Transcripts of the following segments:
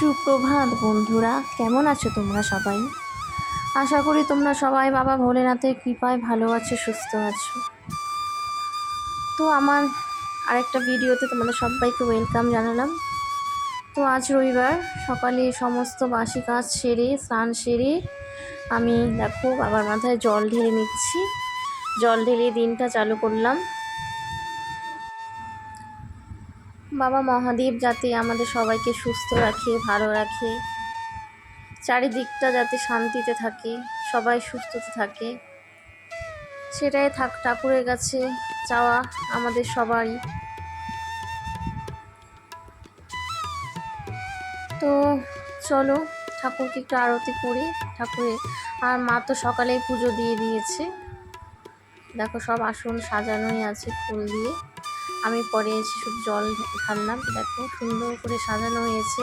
সুপ্রভাত, বন্ধুরা। কেমন আছো তোমরা সবাই? আশা করি তোমরা সবাই বাবা ভোলেনাথের কৃপায় ভালো আছো, সুস্থ আছো। তো আমার আরেকটা ভিডিওতে তোমাদের সবাইকে ওয়েলকাম জানালাম। তো আজ রবিবার, সকালে সমস্ত বাসি কাজ সেরে, স্নান সেরে আমি দেখো বাবার মাথায় জল ঢেলে নিচ্ছি। জল ঢেলে দিনটা চালু করলাম। বাবা মহাদেব যাতে আমাদের সবাইকে সুস্থ রাখে, ভালো রাখে, চারিদিকটা যাতে শান্তিতে থাকে, সবাই সুস্থতে থাকে। সেটাই থাক, ঠাকুরের কাছে চাওয়া আমাদের সবারই। তো চলো, ঠাকুরকে একটু আরতি করি। ঠাকুরের, আর মা তো সকালেই পুজো দিয়ে দিয়েছে। দেখো সব আসন সাজানোই আছে ফুল দিয়ে। আমি পরে এসে শুধু জল ঢাললাম। দেখো, সুন্দর করে সাজানো হয়েছে।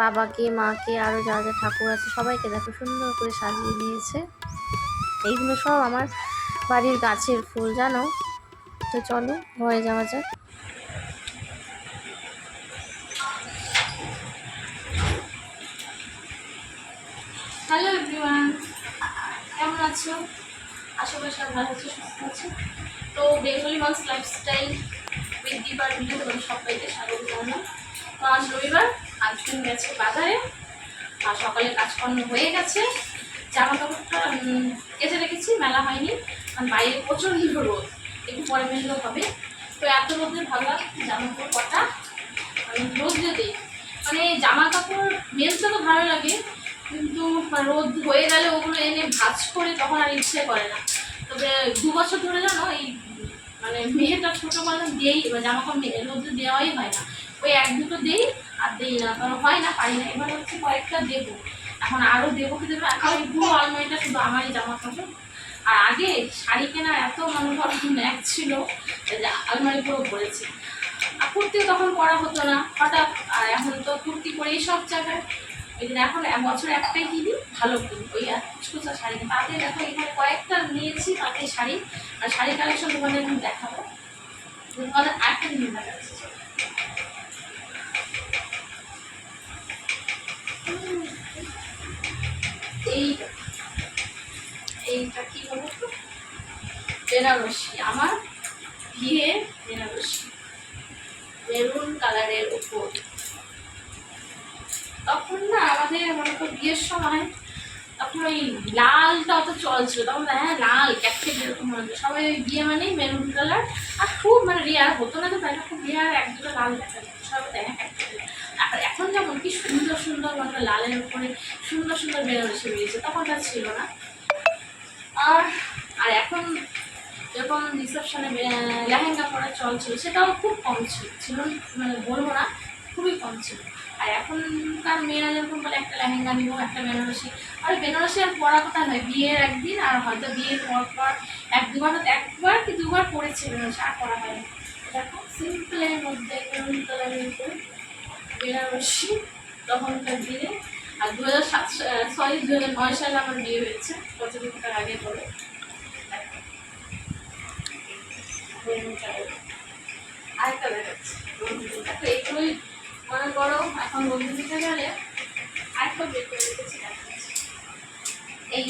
বাবাকে, মাকে আরও যা যা ঠাকুর আছে, সবাইকে দেখো সুন্দর করে সাজিয়ে দিয়েছে। এইগুলো সব আমার বাড়ির গাছের ফুল, জানো? তো চলো, ঘরে যাওয়া যাক। হ্যালো এভরিওয়ান কেমন আছো? আশা করি সব ভালো আছো সুস্থ আছো? তো বেঙ্গলি মাস লাইফস্টাইল উইথ দীপার ভিডিও তোমাদের সবাইকে স্বাগত জানালাম। তো আজ রবিবার আজকে গেছে বাজারে আর সকালে কাজকর্ম হয়ে গেছে। জামা কাপড়টা কেচে রেখেছি, মেলা হয়নি, কারণ বাইরে প্রচণ্ড রোদ, একটু পরে মেললেও হবে। তো এত রোদে ভাবলাম জামা কাপড় কটা? আমি রোদ যদি মানে জামা কাপড় মেলতে তো ভালো লাগে কিন্তু রোদ হয়ে গেলে ওগুলো এনে ভাজ করে তখন আর ইচ্ছে করে না। তবে দু বছর ধরে জানো এই মানে মেয়েটা ছোটো বেলা দিয়েই জামা কাপড় রোদে দেওয়াই হয় না। ওই এক দুটো দিই আর দেই না, কারণ হয় না, পারি না। এবার হচ্ছে কয়েকটা দেবো। এখন আরও দেবো কি দেবো? এখন এই পুরো আলমারিটা শুধু আমারই জামা কাপড় আর আগে শাড়ি কেনার এত মনে করো ন্যাক ছিল যে আলমারি পুরো পড়েছে আর কুর্তিও তখন পরা হতো না, হঠাৎ। আর এখন তো কুর্তি পরেই সব জায়গায়। এই জন্য এখন বছর একটাই কিনি, ভালো কিনি। ওই একশোটা শাড়ি তাতে দেখো, এখানে কয়েকটা নিয়েছি তাতে শাড়ি। আর শাড়ি কালেকশন তোমাদের আমি দেখাবো। তোমাদের আরেকটা নিয়ে দেখাচ্ছি এইটা। এইটা কি বলো তো? বেনারসি। আমার বিয়ে বেনারসি। মেরুন কালারের উপর তখন না আমাদের মনে করো বিয়ের সময় তখন ওই লালটা অত চল ছিল তখন হ্যাঁ লাল, ক্যাপটেন এরকম মনে হতো সবাই ওই বিয়ে মানেই মেরুন কালার আর খুব মানে রেয়ার হতো না তো তাই খুব রেয়ার এক দুটো লাল দেখা সবাই না ক্যাপটেন আর এখন যেমন কি সুন্দর সুন্দর মানে লালের উপরে সুন্দর সুন্দর বেনারসি বেরিয়েছে, তখন তার ছিল না। আর আর এখন যখন রিসেপশনে লেহেঙ্গা পরার চল ছিল সেটাও খুব কম ছিল। ছিল মানে বলব না কম ছিল। আর এখনকার মেয়েরা যেরকম বলে, একটা লেহেঙ্গা নিবো, একটা বেনারসি। আর বেনারসি আর পরা কথা নয়, বিয়ের একদিন আর হয়তো বিয়ের পর পর এক দুবার একবার কি দুবার পরেছে বেনারসি, আর পরা হয় না দেখো সিম্পলের মধ্যে বেনারসি, তখনকার দিনে। আর দু হাজার সাত সরি দু হাজার নয় সালে আমার বিয়ে হয়েছে কতদিন তার আগে পরে। আরেকটা দেখাচ্ছি। দেখো, এইগুলোই মনে করো এখন বন্ধু দিতে গেলে আরেকটা বের করে রেখেছি এই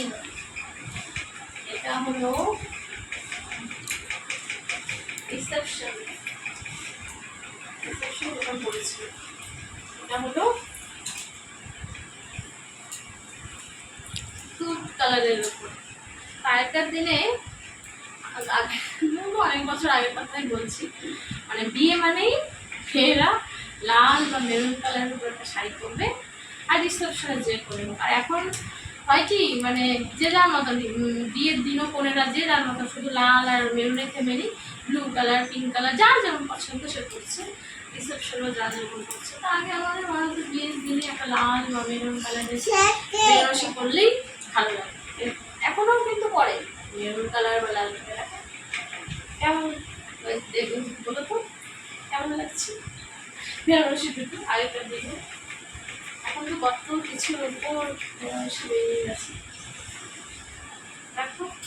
এটা হলো রিসেপশন রিসেপশন যেটা বলেছি এটা হলো দুধ কালারের উপর আগেকার দিনে অনেক বছর আগের কথাই বলছি মানে বিয়ে মানেই মেয়েরা লাল বা মেরুন কালারের উপর একটা শাড়ি পরবে আর রিসেপশনে যে করে আর এখন হয় কি মানে যে যার মতন বিয়ের দিনও কোনেরা যে যার মতন শুধু লাল আর মেরুনে থেমেনি ব্লু কালার পিঙ্ক কালার যার যেমন পছন্দ সে করছে রিসেপশনও যা যেমন করছে তা আগে আমাদের মনে হতো বিয়ের দিনে একটা লাল বা মেরুন কালারের বেনারসি করলেই ভালো লাগে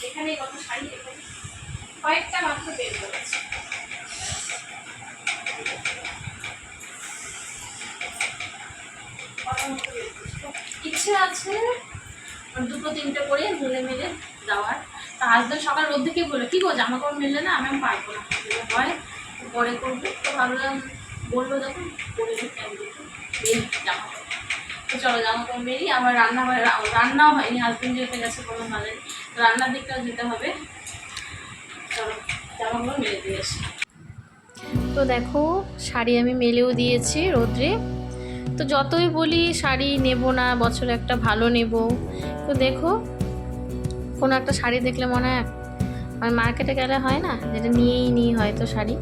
এখানে কত শাড়ি এখানে কয়েকটা মাত্র বের করেছে। ইচ্ছে আছে দুটো তিনটে করে মিলে মিলে দেওয়ার তা হাজব্যান্ড সকাল রোদ থেকে বলে কী গো জামা কাপড় মিললে না? আমি পারব না। হয়, পরে করব। তো ভাবলাম, বলল যখন দিতে এই জামা কাপড় তো চলো জামা কাপড় মেরি, আবার রান্না রান্নাও হয়নি, হাজব্যান্ড যেতে গেছে কোনো ভালো রান্নার দিকটাও যেতে হবে। চলো জামা কাপড় দিয়ে আসি। তো দেখো, শাড়ি আমি মেলেও দিয়েছি রোদ্রে। তো যতই বলি শাড়ি নেব না, বছরে একটা ভালো নেব। তো দেখো, কোনো একটা শাড়ি দেখলে মনে হয় মার্কেটে গেলে হয় না? যেটা নিয়েই নিই হয়তো শাড়ি।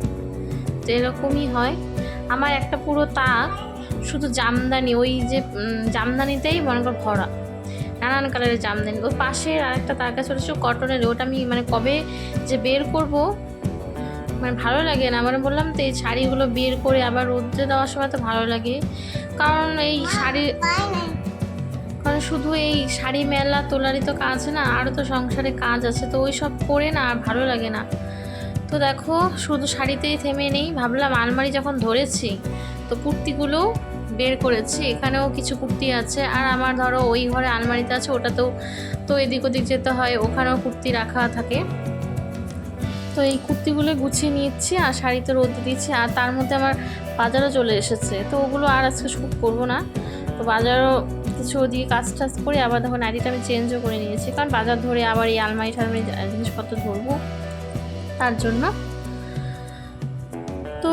তো এরকমই হয়। আমার একটা পুরো তাক, শুধু জামদানি, ওই যে জামদানিতেই মনে কর ভরা। নানান কালারের জামদানি ওই পাশে আরেকটা তার কাছে ছোটো কটনের ওটা আমি মানে কবে যে বের করব মানে ভালো লাগে না। মানে বললাম তো এই শাড়িগুলো বের করে আবার রোদ্রে দেওয়ার সময় তো ভালো লাগে। কারণ এই শাড়ি কারণ শুধু এই শাড়ি মেলা তোলারই তো কাজ না আরও তো সংসারে কাজ আছে, তো ওই সব করে না আর ভালো লাগে না। তো দেখো, শুধু শাড়িতেই থেমে নেই। ভাবলাম আলমারি যখন ধরেছি, তো কুর্তিগুলো বের করেছি। এখানেও কিছু কুর্তি আছে। আর আমার ধরো ওই ঘরে আলমারিতে আছে, ওটাতেও তো এদিক ওদিক যেতে হয়, ওখানেও কুর্তি রাখা থাকে। তো এই কুর্তিগুলো গুছিয়ে নিচ্ছি আর শাড়িতে রোদ দিচ্ছি আর তার মধ্যে আমার বাজারও চলে এসেছে। তো ওগুলো আর আজকে শ্যুট করব না। তো বাজারও কিছু ওদিকে কাজ টাজ করে আবার দেখো নাইটিটা আমি চেঞ্জও করে নিয়েছি। কারণ বাজার ধরে আবার এই আলমারি টালমারি জিনিসপত্র ধরবো তার জন্য। তো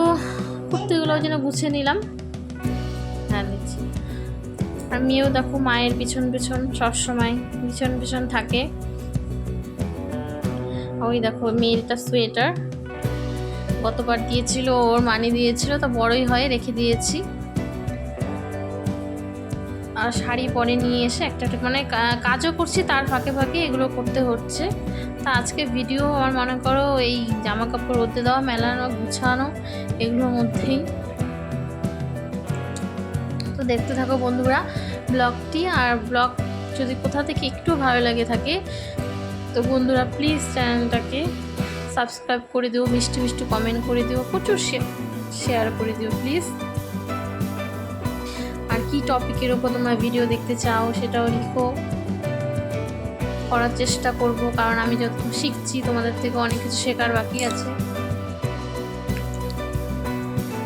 কুর্তিগুলো জন্য গুছিয়ে নিলাম। আর মেয়েও দেখো মায়ের পিছন পিছন সবসময় পিছন পিছন থাকে। ওই দেখো মেয়েরটা সোয়েটার। গতবার দিয়েছিল, ওর মানি দিয়েছিল, তো বড়ই হয়, রেখে দিয়েছি। আর শাড়ি পরে নিয়ে এসে একটা মানে কাজও করছি, তার ফাঁকে ফাঁকে এগুলো করতে হচ্ছে। তা আজকে ভিডিও আমার মনে করো, এই জামা কাপড় রোদে দেওয়া, মেলানো, গুছানো, এগুলোর মধ্যেই। দেখতে থাকো বন্ধুরা ব্লগটি, আর ব্লগ যদি কোথা থেকে একটু ভালো লাগে থাকে, তো বন্ধুরা প্লিজ চ্যানেলটাকে সাবস্ক্রাইব করে দিও, মিষ্টি মিষ্টি কমেন্ট করে দিও, প্রচুর শেয়ার করে দিও প্লিজ আর কি টপিকের ওপর তোমরা ভিডিও দেখতে চাও সেটাও লিখো। করার চেষ্টা করব, কারণ আমি যত শিখছি তোমাদের থেকে অনেক কিছু শেখার বাকি আছে।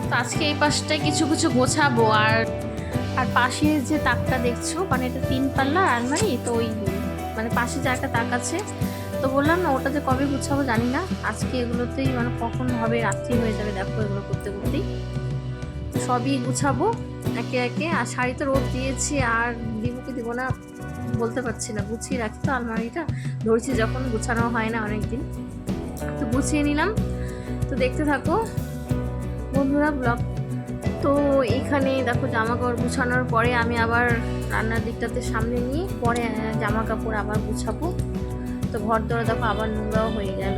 তো আজকে এই পাশটায় কিছু কিছু গোছাবো, আর আর পাশে যে তাকটা দেখছ মানে এটা তিন পাল্লা আলমারি তো ওই মানে পাশে যে একটা তাক আছে, তো বললাম না, ওটা যে কবে গুছাবো জানি না। আজকে এগুলোতেই মানে কখন হবে, রাত্রি হয়ে যাবে, দেখো এগুলো করতে করতেই। তো সবই গুছাবো একে একে। আর শাড়ি তো রোদ দিয়েছি, আর দিব কি দিব না বলতে পারছি না। গুছিয়ে রাখি তো আলমারিটা। ধরছি যখন গুছানো হয় না অনেকদিন। তো গুছিয়ে নিলাম। তো দেখতে থাকো। বন্ধুরা ব্লগ তো এখানে দেখো জামা কাপড় গুছানোর পরে আমি আবার রান্নার দিকটাতে সামনে নিয়ে পরে জামা কাপড় আবার গুছাবো। তো ঘর দরে দেখো আবার নোংরাও হয়ে গেল।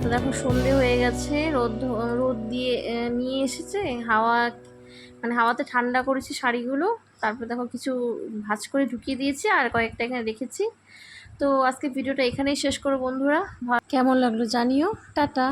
তো দেখো সন্ধে হয়ে গেছে, রোদ রোদ দিয়ে নিয়ে এসেছে। হাওয়া মানে হাওয়াতে ঠান্ডা করেছি শাড়িগুলো। তারপর দেখো কিছু ভাঁজ করে ঢুকিয়ে দিয়েছি আর কয়েকটা এখানে রেখেছি। তো আজকে ভিডিওটা এখানেই শেষ করো বন্ধুরা। কেমন লাগল জানিও। টাটা।